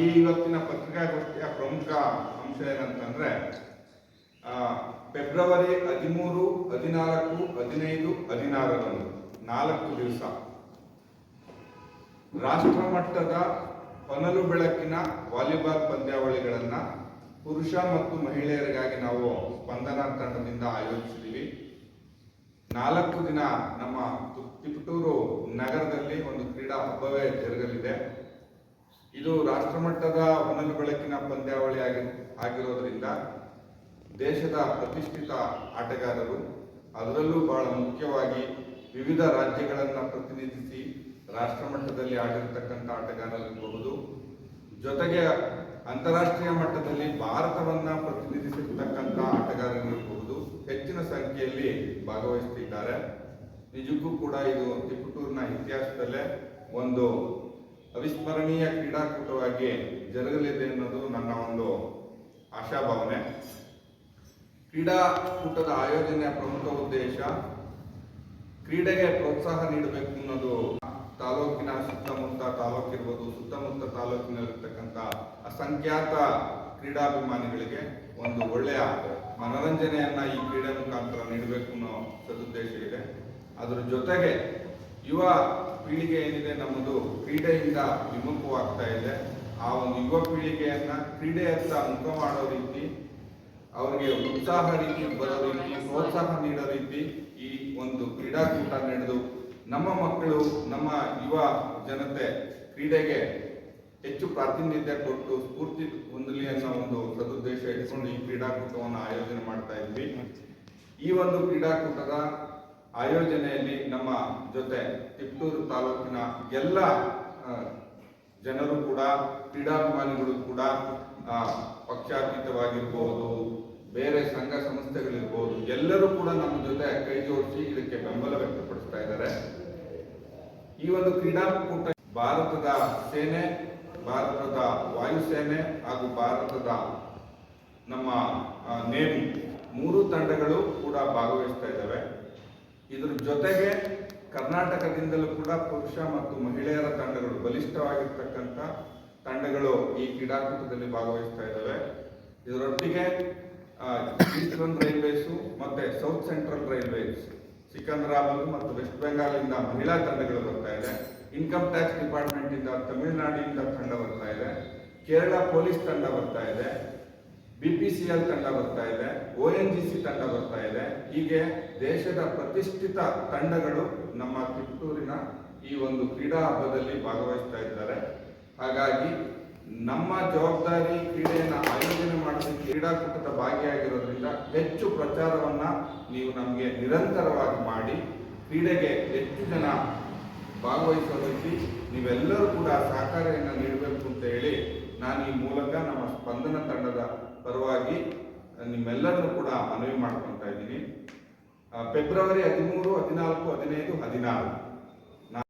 ಈ ಇವತ್ತಿನ ಪತ್ರಿಕಾಗೋಷ್ಠಿಯ ಪ್ರಮುಖ ಅಂಶ ಏನಂತಂದ್ರೆ ಫೆಬ್ರವರಿ ಹದಿಮೂರು, ಹದಿನಾಲ್ಕು, ಹದಿನೈದು, ಹದಿನಾರರಂದು, ನಾಲ್ಕು ದಿವಸ. ರಾಷ್ಟ್ರ ಮಟ್ಟದ ಹೊನಲು ಬೆಳಕಿನ ವಾಲಿಬಾಲ್ ಪಂದ್ಯಾವಳಿಗಳನ್ನ ಪುರುಷ ಮತ್ತು ಮಹಿಳೆಯರಿಗಾಗಿ ನಾವು ಸ್ಪಂದನಾ ತಂಡದಿಂದ ಆಯೋಜಿಸಿದ್ದೀವಿ ನಾಲ್ಕು ದಿನ ನಮ್ಮ ತಿಪಟೂರು ನಗರದಲ್ಲಿ ಒಂದು ಕ್ರೀಡಾ ಹಬ್ಬವೇ ಜರುಗಲಿದೆ. ಇದು ರಾಷ್ಟ್ರಮಟ್ಟದ ಹೊನಲು ಬೆಳಕಿನ ಪಂದ್ಯಾವಳಿ ಆಗಿ ಆಗಿರೋದ್ರಿಂದ ದೇಶದ ಪ್ರತಿಷ್ಠಿತ ಆಟಗಾರರು ಅದರಲ್ಲೂ ಬಹಳ ಮುಖ್ಯವಾಗಿ ವಿವಿಧ ರಾಜ್ಯಗಳನ್ನು ಪ್ರತಿನಿಧಿಸಿ ರಾಷ್ಟ್ರಮಟ್ಟದಲ್ಲಿ ಆಡಿರತಕ್ಕಂಥ ಆಟಗಾರರಿರಬಹುದು. ಜೊತೆಗೆ ಅಂತಾರಾಷ್ಟ್ರೀಯ ಮಟ್ಟದಲ್ಲಿ ಭಾರತವನ್ನು ಪ್ರತಿನಿಧಿಸಿರ್ತಕ್ಕಂಥ ಆಟಗಾರರಿರಬಹುದು. ಹೆಚ್ಚಿನ ಸಂಖ್ಯೆಯಲ್ಲಿ ಭಾಗವಹಿಸುತ್ತಿದ್ದಾರೆ ನಿಜಕ್ಕೂ ಕೂಡ ಇದು ತಿಪ್ಪುಟೂರಿನ ಇತಿಹಾಸದಲ್ಲೇ ಒಂದು ಅವಿಸ್ಮರಣೀಯ ಕ್ರೀಡಾಕೂಟವಾಗಿ ಜರುಗಲಿದೆ ಅನ್ನೋದು ನನ್ನ ಒಂದು ಆಶಾಭಾವನೆ. ಕ್ರೀಡಾಕೂಟದ ಆಯೋಜನೆಯ ಪ್ರಮುಖ ಉದ್ದೇಶ ಕ್ರೀಡೆಗೆ ಪ್ರೋತ್ಸಾಹ ನೀಡಬೇಕು ಅನ್ನೋದು. ತಾಲೂಕಿನ ಸುತ್ತಮುತ್ತ ತಾಲೂಕಿರ್ಬೋದು ಸುತ್ತಮುತ್ತ ತಾಲೂಕಿನಲ್ಲಿರ್ತಕ್ಕಂಥ ಅಸಂಖ್ಯಾತ ಕ್ರೀಡಾಭಿಮಾನಿಗಳಿಗೆ ಒಂದು ಒಳ್ಳೆಯ ಮನರಂಜನೆಯನ್ನ ಈ ಕ್ರೀಡೆ ಮುಖಾಂತರ ನೀಡಬೇಕು ಅನ್ನೋ ಸದುದ್ದೇಶ ಇದೆ. ಅದರ ಜೊತೆಗೆ ಯುವ ಪೀಳಿಗೆ ಏನಿದೆ ನಮ್ಮದು ಕ್ರೀಡೆಯಿಂದ ವಿಮುಖವಾಗ್ತಾ ಇದೆ. ಆ ಒಂದು ಯುವ ಪೀಳಿಗೆಯನ್ನ ಕ್ರೀಡೆಯತ್ತ ಮುಖ ಮಾಡೋ ರೀತಿ, ಅವರಿಗೆ ಉತ್ಸಾಹ ರೀತಿ ಬರೋ ರೀತಿ, ಪ್ರೋತ್ಸಾಹ ನೀಡೋ ರೀತಿ ಈ ಒಂದು ಕ್ರೀಡಾಕೂಟ ನಡೆದು, ನಮ್ಮ ಮಕ್ಕಳು, ನಮ್ಮ ಯುವ ಜನತೆ ಕ್ರೀಡೆಗೆ ಹೆಚ್ಚು ಪ್ರಾತಿನಿಧ್ಯ ಕೊಟ್ಟು ಸ್ಫೂರ್ತಿ ಹೊಂದಲಿ ಅನ್ನೋ ಒಂದು ಸದುದ್ದೇಶ ಇಟ್ಕೊಂಡು ಈ ಕ್ರೀಡಾಕೂಟವನ್ನು ಆಯೋಜನೆ ಮಾಡ್ತಾ ಇದ್ವಿ. ಈ ಒಂದು ಕ್ರೀಡಾಕೂಟದ ಆಯೋಜನೆಯಲ್ಲಿ ನಮ್ಮ ಜೊತೆ ತಿಪ್ಟೂರು ತಾಲೂಕಿನ ಎಲ್ಲ ಜನರು ಕೂಡ, ಕ್ರೀಡಾಭಿಮಾನಿಗಳು ಕೂಡ ಪಕ್ಷಾತೀತವಾಗಿರ್ಬೋದು, ಬೇರೆ ಸಂಘ ಸಂಸ್ಥೆಗಳಿರ್ಬೋದು, ಎಲ್ಲರೂ ಕೂಡ ನಮ್ಮ ಜೊತೆ ಕೈ ಜೋಡಿಸಿ ಇದಕ್ಕೆ ಬೆಂಬಲ ವ್ಯಕ್ತಪಡಿಸ್ತಾ ಇದ್ದಾರೆ. ಈ ಒಂದು ಕ್ರೀಡಾಕೂಟ ಭಾರತದ ಸೇನೆ, ಭಾರತದ ವಾಯುಸೇನೆ ಹಾಗೂ ಭಾರತದ ನಮ್ಮ ನೇವಿ ಮೂರು ತಂಡಗಳು ಕೂಡ ಭಾಗವಹಿಸ್ತಾ ಇದ್ದಾವೆ. ಇದ್ರ ಜೊತೆಗೆ ಕರ್ನಾಟಕದಿಂದಲೂ ಕೂಡ ಪುರುಷ ಮತ್ತು ಮಹಿಳೆಯರ ತಂಡಗಳು ಬಲಿಷ್ಠವಾಗಿರ್ತಕ್ಕಂಥ ತಂಡಗಳು ಈ ಕ್ರೀಡಾಕೂಟದಲ್ಲಿ ಭಾಗವಹಿಸ್ತಾ ಇದ್ದಾವೆ. ಇದರೊಟ್ಟಿಗೆ ಈಸ್ಟರ್ನ್ ರೈಲ್ವೇಸು ಮತ್ತೆ ಸೌತ್ ಸೆಂಟ್ರಲ್ ರೈಲ್ವೇಸ್, ಸಿಕಂದ್ರಾಬಾದ್ ಮತ್ತು ವೆಸ್ಟ್ ಬೆಂಗಾಲಿಂದ ಮಹಿಳಾ ತಂಡಗಳು ಬರ್ತಾ ಇದೆ. ಇನ್ಕಮ್ ಟ್ಯಾಕ್ಸ್ ಡಿಪಾರ್ಟ್ಮೆಂಟ್ ಇಂದ ತಮಿಳುನಾಡಿನಿಂದ ತಂಡ ಬರ್ತಾ ಇದೆ. ಕೇರಳ ಪೊಲೀಸ್ ತಂಡ ಬರ್ತಾ ಇದೆ. ಬಿಪಿಸಿಎಲ್ ತಂಡ ಬರ್ತಾ ಇದೆ ಒ ಎನ್ ಜಿ ಸಿ ತಂಡ ಬರ್ತಾ ಇದೆ. ಹೀಗೆ ದೇಶದ ಪ್ರತಿಷ್ಠಿತ ತಂಡಗಳು ನಮ್ಮ ಕಿತ್ತೂರಿನ ಈ ಒಂದು ಕ್ರೀಡಾ ಹಬ್ಬದಲ್ಲಿ ಭಾಗವಹಿಸ್ತಾ ಇದ್ದಾರೆ. ಹಾಗಾಗಿ ನಮ್ಮ ಜವಾಬ್ದಾರಿ ಕ್ರೀಡೆಯನ್ನು ಆಯೋಜನೆ ಮಾಡೋದಕ್ಕೆ ಕ್ರೀಡಾಕೂಟದ ಭಾಗಿಯಾಗಿರೋದ್ರಿಂದ ಹೆಚ್ಚು ಪ್ರಚಾರವನ್ನ ನೀವು ನಮಗೆ ನಿರಂತರವಾಗಿ ಮಾಡಿ, ಕ್ರೀಡೆಗೆ ಹೆಚ್ಚು ಜನ ಭಾಗವಹಿಸಿ ನೀವೆಲ್ಲರೂ ಕೂಡ ಸಹಕಾರಿಯನ್ನು ನೀಡಬೇಕು ಅಂತ ಹೇಳಿ ನಾನು ಈ ಮೂಲಕ ನಮ್ಮ ಸ್ಪಂದನ ತಂಡದ ಪರವಾಗಿ ನಿಮ್ಮೆಲ್ಲರನ್ನು ಕೂಡ ಮನವಿ ಮಾಡ್ಕೊತಾ ಇದ್ದೀನಿ. ಫೆಬ್ರವರಿ ಹದಿಮೂರು ಹದಿನಾಲ್ಕು ಹದಿನೈದು ಹದಿನಾರು.